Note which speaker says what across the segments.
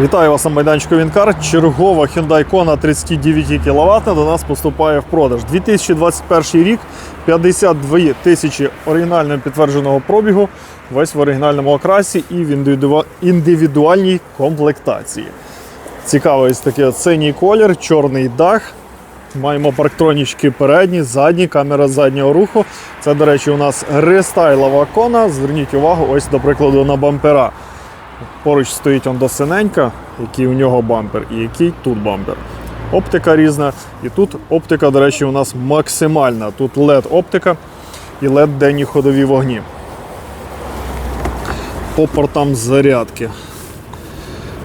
Speaker 1: Вітаю вас на майданчику Вінкар. Чергова Hyundai Kona 39 кВт до нас поступає в продаж. 2021 рік, 52 тисячі оригінального підтвердженого пробігу, весь в оригінальному окрасі і в індивідуальній комплектації. Цікавий ось такий синій колір, чорний дах. Маємо парктронічки передні, задні, камера заднього руху. Це, до речі, у нас рестайлова кона. Зверніть увагу, ось, до прикладу, на бампера. Поруч стоїть Honda синенька, який у нього бампер, і який тут бампер. Оптика різна. І тут оптика, до речі, у нас максимальна. Тут LED оптика і LED денні ходові вогні. По портам зарядки.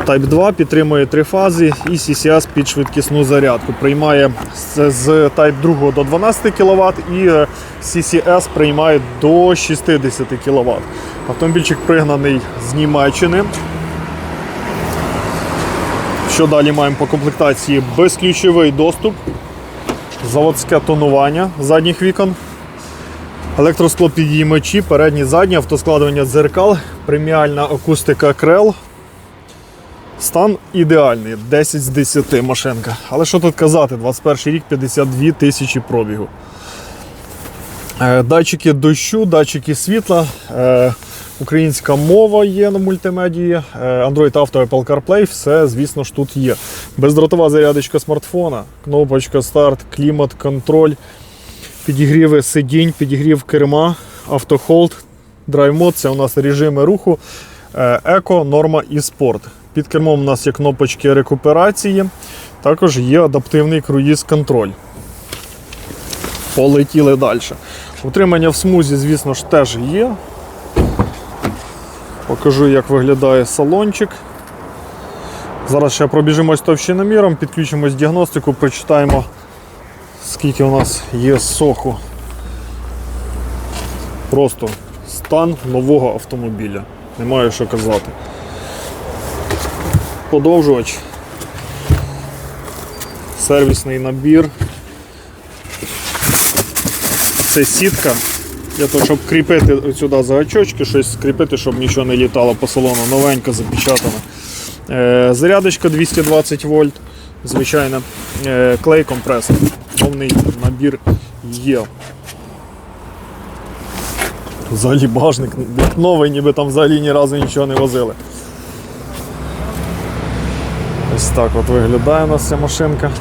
Speaker 1: Type 2 підтримує три фази і CCS під швидкісну зарядку. Приймає з Type 2 до 12 кВт і е, CCS приймає до 60 кВт. Автомобільчик пригнаний з Німеччини. Що далі маємо по комплектації? Безключовий доступ, заводське тонування задніх вікон, електросклопідіймачі, передні задні, автоскладування дзеркал, преміальна акустика крел. Стан ідеальний, 10 з 10 машинка. Але що тут казати, 21 рік 52 тисячі пробігу. Е, Датчики дощу, датчики світла, е, українська мова є на мультимедії, е, Android Auto, Apple CarPlay, все, звісно ж, тут є. Бездротова зарядочка смартфона, кнопочка старт, клімат, контроль, підігріви сидінь, підігрів керма, автохолд, драйв-мод, це у нас режими руху, еко, норма і спорт. Під кермом у нас є кнопочки рекуперації, також є адаптивний круїз-контроль. Полетіли далі. Утримання в смузі, звісно ж, теж є. Покажу, як виглядає салончик. Зараз ще пробіжимось товщиноміром, підключимось діагностику, прочитаємо, скільки у нас є соху. Просто стан нового автомобіля. Немає що казати. Подовжувач. Сервісний набір. Це сітка. Для того, щоб кріпити сюди загачочки, щось скріпити, щоб нічого не літало по салону. Новенька запечатана. Е, зарядочка 220 вольт. Звичайно. Е, клей компресор. Повний набір є. Взагалі багажник як новий, ніби там взагалі ні разу нічого не возили. Ось так от виглядає у нас ця машинка.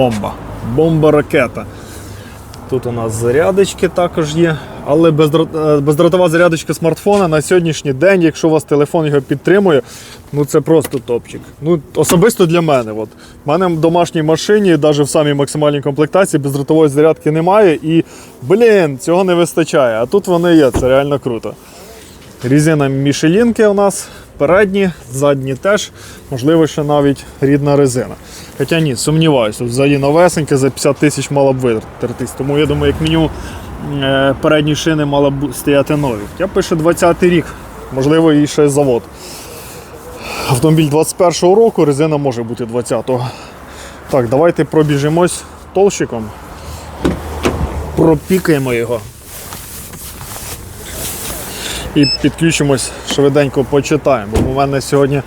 Speaker 1: бомба. Бомба-ракета. Тут у нас зарядочки також є. Але е, бездротова зарядочка смартфона на сьогоднішній день, якщо у вас телефон його підтримує, ну це просто топчик. Ну, особисто для мене. От. У мене в домашній машині, навіть в самій максимальній комплектації, бездротової зарядки немає. І, блін, цього не вистачає. А тут вони є, це реально круто. Різина мішелінки у нас передні, задні теж, можливо, ще навіть рідна резина. Хоча ні, сумніваюся, взагалі новесеньке за 50 тисяч мало б витертись. Тому я думаю, як мінімум передні шини мали б стояти нові. Я пише 20-й рік, можливо, і ще завод. Автомобіль 21-го року, резина може бути 20-го. Так, давайте пробіжимось толщиком. Пропікаємо його і підключимось швиденько почитаємо. У мене сьогодні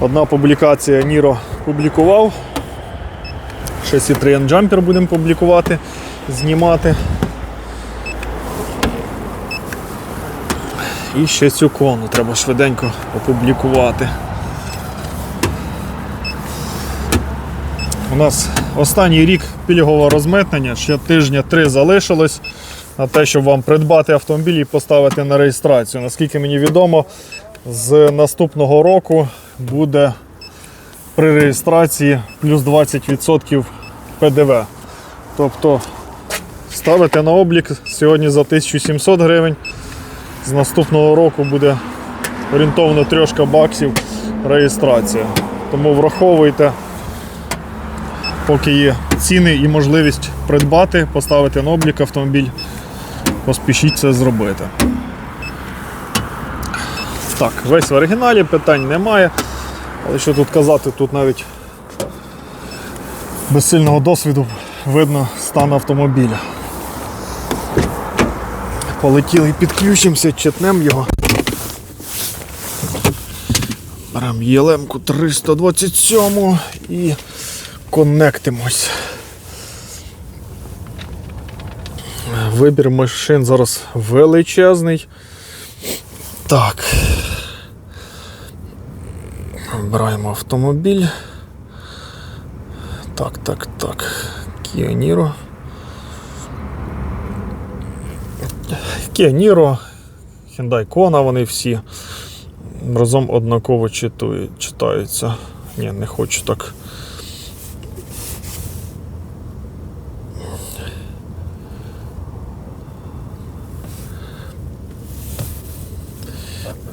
Speaker 1: одна публікація Ніро публікував. Ще Citroen Jumper будемо публікувати, знімати. І ще цю кону треба швиденько опублікувати. У нас останній рік пільгового розмитнення, ще тижня три залишилось на те, щоб вам придбати автомобіль і поставити на реєстрацію. Наскільки мені відомо, з наступного року буде при реєстрації плюс 20% ПДВ. Тобто ставите на облік сьогодні за 1700 гривень. З наступного року буде орієнтовно трьошка баксів реєстрація. Тому враховуйте, поки є ціни і можливість придбати, поставити на облік автомобіль, поспішіть це зробити. Так, весь в оригіналі, питань немає. Але що тут казати, тут навіть без сильного досвіду видно стан автомобіля. Полетіли, підключимося, читнемо його. Беремо ЄЛМ-ку 327 і коннектимось. Вибір машин зараз величезний. Так. Вибираємо автомобіль. Так, так, так. Kia Niro. Kia Niro, Hyundai Kona, вони всі разом однаково читаються. Ні, не хочу так.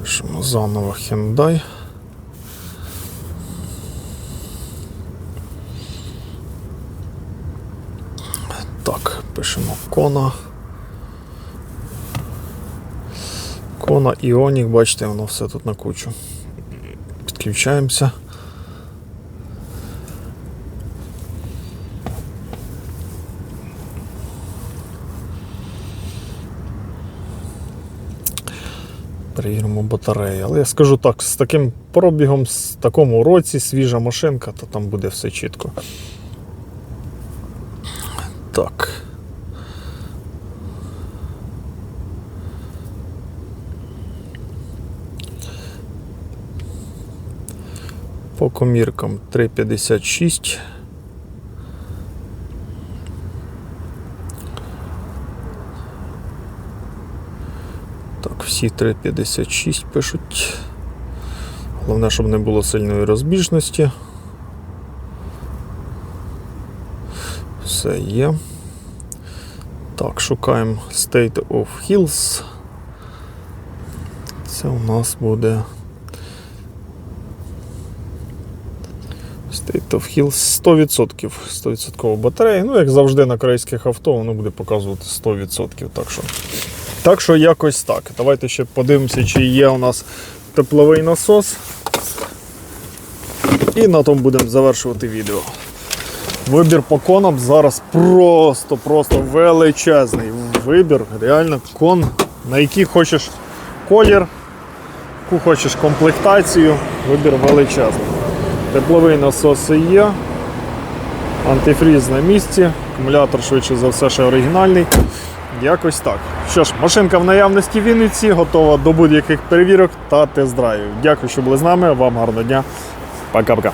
Speaker 1: Пишемо заново Hyundai. Так, пишемо Кона. Кона Іонік, бачите, воно все тут на кучу. Підключаємося. Перевіримо батареї. Але я скажу так, з таким пробігом, з такому році, свіжа машинка, то там буде все чітко. Так. По коміркам 3,56. Так, всі 3,56 пишуть. Головне, щоб не було сильної розбіжності. Все є. Так, шукаємо State of Hills. Це у нас буде State of Hills 100%. 100% батареї. Ну, як завжди на корейських авто, воно буде показувати 100%. Так що, так що якось так. Давайте ще подивимося, чи є у нас тепловий насос. І на тому будемо завершувати відео. Вибір по конам зараз просто-просто величезний вибір. Реально кон, на який хочеш колір, яку хочеш комплектацію, вибір величезний. Тепловий насос є, антифріз на місці, акумулятор швидше за все ще оригінальний. Якось так. Що ж, машинка в наявності в Вінниці, готова до будь-яких перевірок та тест-драйвів. Дякую, що були з нами. Вам гарного дня. Пока-пока.